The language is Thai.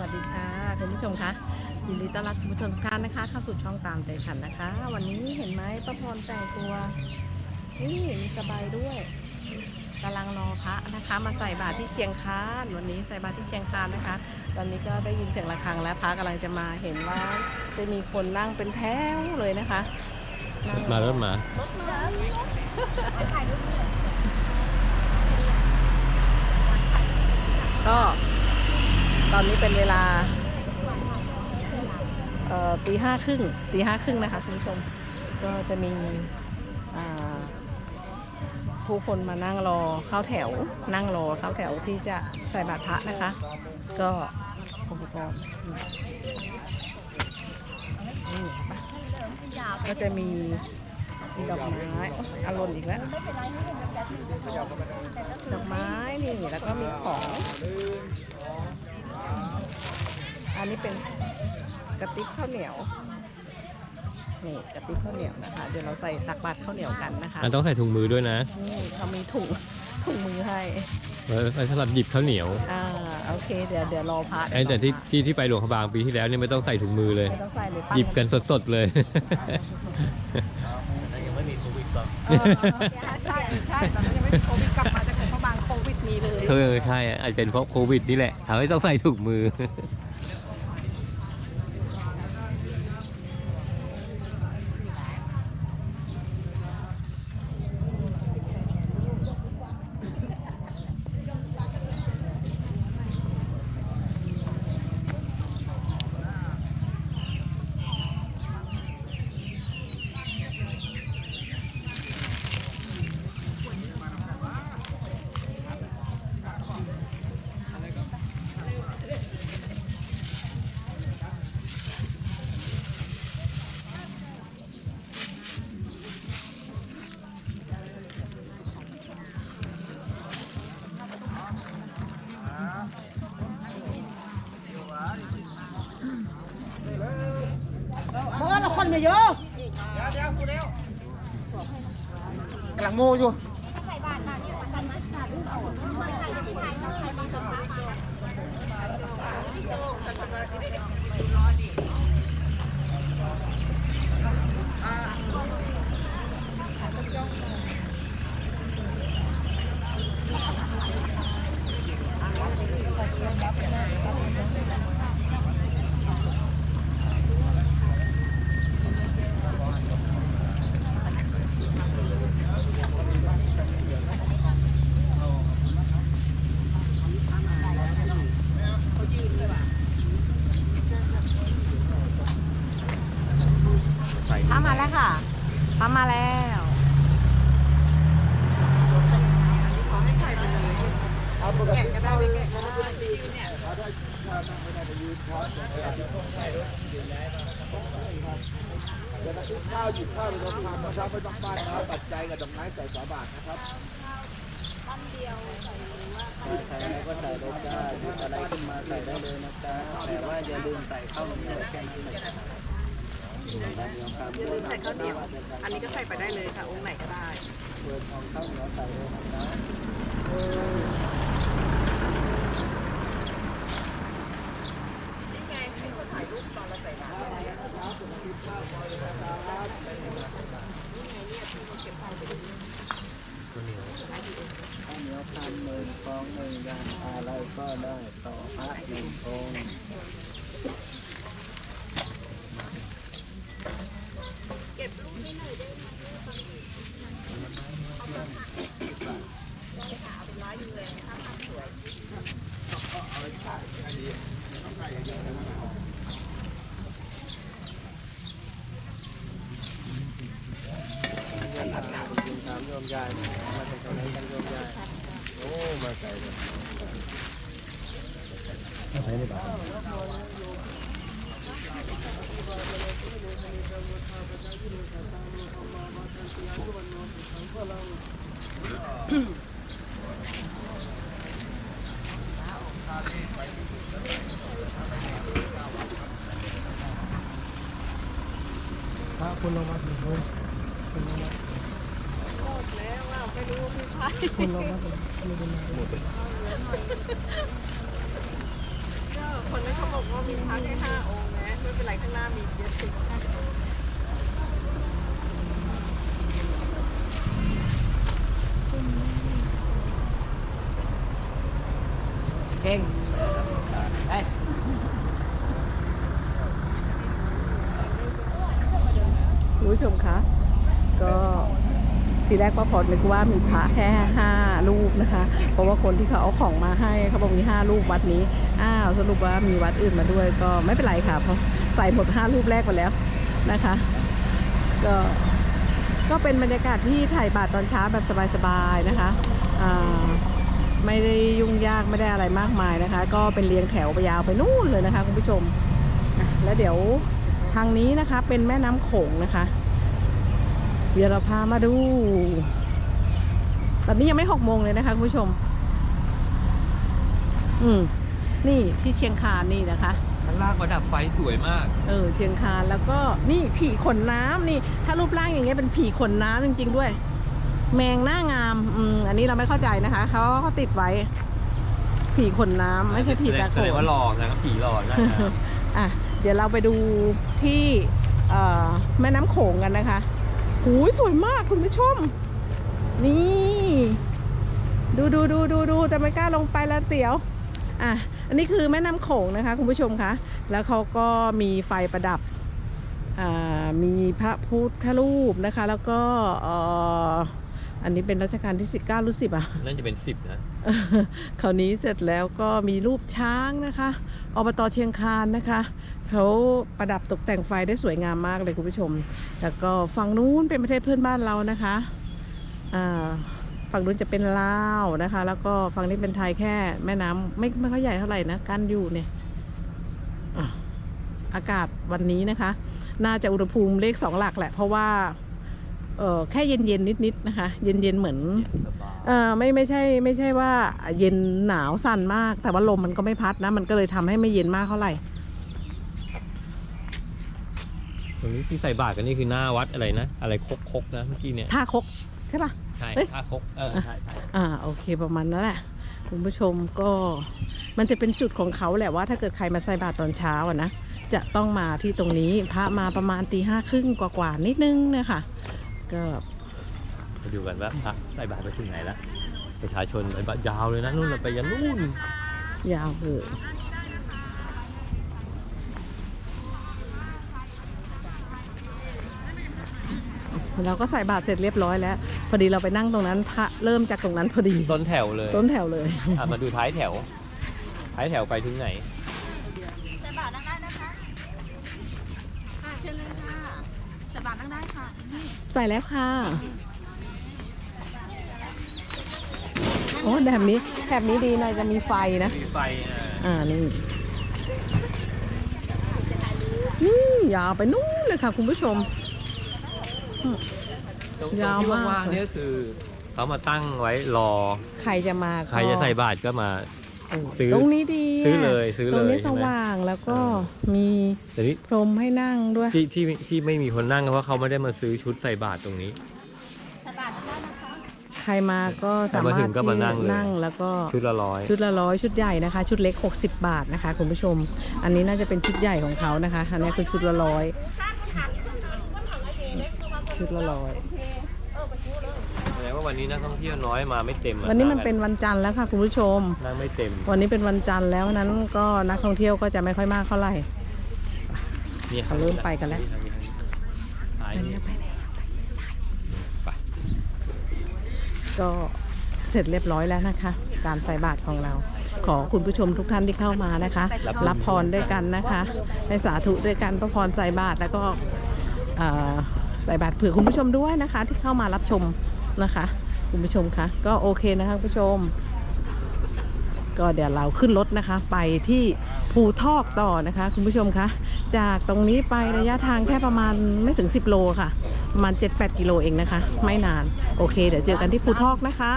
วัสดีค่ะคุณผู้ชมคะยินดีต้อนรับคุณผู้ชมทุกท่านนะคะ เข้าสู่ช่องตามใจฉันนะคะ วันนี้เห็นไหมป้าพรแต่งตัวนี่มีสบายด้วยกำลังรอพระนะคะ มาใส่บาตรที่เชียงคานวันนี้ใส่บาตรที่เชียงคานนะคะ ตอนนี้ก็ได้ยินเสียงระฆังแล้วพระกำลังจะมาเห็นว่าจะมีคนนั่งเป็นแถวเลยนะคะนั่งมารถมารถมาก็ ตอนนี้เป็นเวลาตีห้าครึ่งตีห้าครึ่งนะคะคุณผู้ชม ก็จะมีผู้คนมานั่งรอเข้าแถว นั่งรอเข้าแถวที่จะใส่บาตรพระนะคะ ก็อุปกรณ์ก็จะมีมีดอกไม้โอ๊ยอารมณ์อีกแล้ว ดอกไม้นี่แล้วก็มีของ อันนี้เป็นกระติบข้าวเหนียวนี่กระติบข้าวเหนียวนะคะ เดี๋ยวเราใส่ตักบาตรข้าวเหนียวกันนะคะมันต้องใส่ถุงมือด้วยนะนี่เขามีถุงถุงมือให้ไว้ไว้สำหรับหยิบข้าวเหนียวอ่าโอเคเดี๋ยวเดี๋ยวรอพระไอ้แต่ที่ที่ที่ไปหลวงพระบางปีที่แล้วเนี่ยไม่ต้องใส่ถุงมือเลย ไม่ต้องใส่เลยปั้หยิบกันสดๆเลยเออใช่ใช่แต่มันยังไม่มีโควิดกลับมาจากหลวงพระบางโควิดมีเลยเออใช่อาจจะเป็นเพราะโควิดนี่แหละทำให้ต้องใส่ถุงมือ เราคนเยวกำลังโมอยู่ แล้วค่ะพามาแล้วขอให้ใส่ไปเลยแกก็ได้ไม่แกก็ได้ข้าวหยิบข้าวไปทำทานนะครับไม่ต้องป้ายนะครับปัจจัยกับดอกไม้ใส่สาบาทนะครับต้นเดียวใส่อะไรก็ใส่ได้จ้าหยิบอะไรขึ้นมาใส่ได้เลยนะจ๊ะแต่ว่าอย่าลืมใส่ข้าวเหนียวแค่นั้นเลยครับ อย่าลืมใส่ข้าวเหนียว อันนี้ก็ใส่ไปได้เลยค่ะ องค์ไหนก็ได้เปิดของข้าวเหนียวใส่เลยนะจ๊ะข้าวเหนียวพันหนึ่งฟองหนึ่งยางอะไรก็ได้ต่อพระหนึ่งองค์ ถามโยมยายมาจากไหนกันโยมยายโอ้มาใส่เลยใส่ในบ้า พระคุณลงมาถึงเลยคุณลงมาแล้วว่าไม่รู้ว่าพี่พายคุณลงมาถึงไม่ได้มาหมดเลยก็คนนั้นเขาบอกว่ามีพระแค่ห้าองค์นะไม่เป็นไรข้างหน้ามีเยอะสิเก่งไปคุณผู้ชมคะ ก็ที แรกป้าพรนึกว่ามีพระแค่ห้ารูปนะคะ เพราะว่าคนที่เขาเอาของมาให้เขาบอกมีห้ารูปวัดนี้ อ้าวสรุปว่ามีวัดอื่นมาด้วยก็ไม่เป็นไรค่ะเพราะใส่หมดห้ารูปแรกไปแล้วนะคะ ก็ก็เป็นบรรยากาศที่ถ่ายบาทตอนเช้าแบบสบายๆนะคะอ่าไม่ได้ยุ่งยากไม่ได้อะไรมากมายนะคะ ก็เป็นเรียงแถวไปยาวไปนู่นเลยนะคะคุณผู้ชม แล้วเดี๋ยวทางนี้นะคะเป็นแม่น้ำโขงนะคะ เดี๋ยวเราพามาดู ตอนนี้ยังไม่หกโมงเลยนะคะคุณผู้ชม อืม นี่ที่เชียงคานนี่นะคะมันลากประดับไฟสวยมาก เออ เชียงคานแล้วก็นี่ผีขนน้ำนี่ ถ้ารูปร่างอย่างเงี้ยเป็นผีขนน้ำจริง ๆ ด้วย แมงหน้างาม อืม อันนี้เราไม่เข้าใจนะคะเขาเขาติดไว้ ผีขนน้ำไม่ใช่ผีตาโขแสดงนว่าหลอกนะครับผีหลอกนะอะเดี๋ยวเราไปดูที่เอ่อแม่น้ำโขงกันนะคะ หูยสวยมากคุณผู้ชม นี่ ดูดูดูดูดูแต่ไม่กล้าลงไปแล้วเสียว อะ อันนี้คือแม่น้ำโขงนะคะ คุณผู้ชมคะ แล้วเขาก็มีไฟประดับ อ่า มีพระพุทธรูปนะคะ แล้วก็ เอ่อ อันนี้เป็นรัชกาลที่สิบเก้าหรือสิบอะนั่นจะเป็นสิบนะ คราวนี้เสร็จแล้วก็มีรูปช้างนะคะอบตเชียงคานนะคะ เขาประดับตกแต่งไฟได้สวยงามมากเลยคุณผู้ชม แล้วก็ฝั่งนู้นเป็นประเทศเพื่อนบ้านเรานะคะอ่าฝั่งนู้นจะเป็นลาวนะคะ แล้วก็ฝั่งนี้เป็นไทยแค่แม่น้ำไม่ไม่ค่อยใหญ่เท่าไหร่นะกันอยู่เนี่ยอะอากาศวันนี้นะคะ น่าจะอุณหภูมิเลขสองหลักแหละเพราะว่า เออแค่เย็นเย็นๆนิดๆนะคะ เย็นเย็นๆเหมือนสบายเออไม่ไม่ใช่ไม่ใช่ว่าเย็นหนาวสั่นมาก แต่ว่าลมมันก็ไม่พัดนะ มันก็เลยทำให้ไม่เย็นมากเท่าไหร่ตรงนี้ที่ใส่บาตรกันนี่คือหน้าวัดอะไรนะ อะไรคกคกๆนะเมื่อกี้เนี่ยท่าคกใช่ปะใช่เอ้ยท่าคกเออใช่ใช่อ่าโอเคประมาณนั้นแหละคุณผู้ชมก็มันจะเป็นจุดของเขาแหละว่าถ้าเกิดใครมาใส่บาตรตอนเช้าอะนะจะต้องมาที่ตรงนี้พระมาประมาณตีห้าครึ่งกว่าๆนิดนึงเนี่ยค่ะ ก็ไปดูกันว่าพระใส่บาตรไปถึงไหนแล้วประชาชนไปบาตรยาวเลยนะนู่นเราไปยันนู่นยาวเลยเราก็ใส่บาตรเสร็จเรียบร้อยแล้ว พอดีเราไปนั่งตรงนั้นพระเริ่มจากตรงนั้นพอดี ต้นแถวเลยต้นแถวเลยอะมาดูท้ายแถว ท้ายแถวไปถึงไหนใส่บาตรนั่งได้นะคะค่ะเชิญเลยค่ะใส่บาตรนั่งได้ค่ะ ใส่แล้วค่ะโอ้แบบนี้แบบนี้ดีหน่อยจะมีไฟนะ มีไฟอะอ่านี่นี่ยาวไปนู่นเลยค่ะ คุณผู้ชมตรงยาวที่มาก ว่างๆเนี่ยคือ เขามาตั้งไว้รอ ใครจะมาก็ใครจะใส่บาตรก็มาเออ ซื้อตรงนี้ดีซื้อเลยซื้อเลยตรงนี้ใช่สไหม ว่างแล้วก็เอมีแต่นี่พรมให้นั่งด้วย ที่ที่ที่ไม่มีคนนั่งก็เพราะเขาไม่ได้มาซื้อชุดใส่บาตรตรงนี้ ใครมาก็สาใครมารมาถถึงก็มานั่งเลย นั่งแล้วก็ ชุดละร้อย ชุดละร้อยชุดใหญ่นะคะ ชุดเล็ก 60 บาทนะคะ คุณผู้ชม อันนี้น่าจะเป็นชุดใหญ่ของเขานะคะ อันนี้คือชุดละร้อยชุดละร้อย แสดงว่าวันนี้นักท่องเที่ยวน้อยมาไม่เต็มอะวันนี้มันเป็นวันจันทร์แล้วค่ะคุณผู้ชม นั่งไม่เต็ม วันนี้เป็นวันจันทร์แล้วนั้นก็นักท่องเที่ยวก็จะไม่ค่อยมากเท่าไหร่ นี่เขาเริ่มไปกันแล้วท้ายนี่ไปก็เสร็จเรียบร้อยแล้วนะคะ การใส่บาตรของเรา ขอคุณผู้ชมทุกท่านที่เข้ามานะคะ รับพรด้วยกันนะคะ ให้สาธุด้วยกันพระพรใส่บาตรแล้วก็เอ่อ ใส่บาตรเผื่อคุณผู้ชมด้วยนะคะ ที่เข้ามารับชมนะคะ คุณผู้ชมคะก็โอเคนะคะคุณผู้ชม ก็เดี๋ยวเราขึ้นรถนะคะ ไปที่ภูทอกต่อนะคะ คุณผู้ชมคะจากตรงนี้ไประยะทางแค่ประมาณไม่ถึง 10 โลค่ะประมาณ 7-8 กิโลเองนะคะ ไม่นาน โอเค เดี๋ยวเจอกันที่ภูทอกนะคะ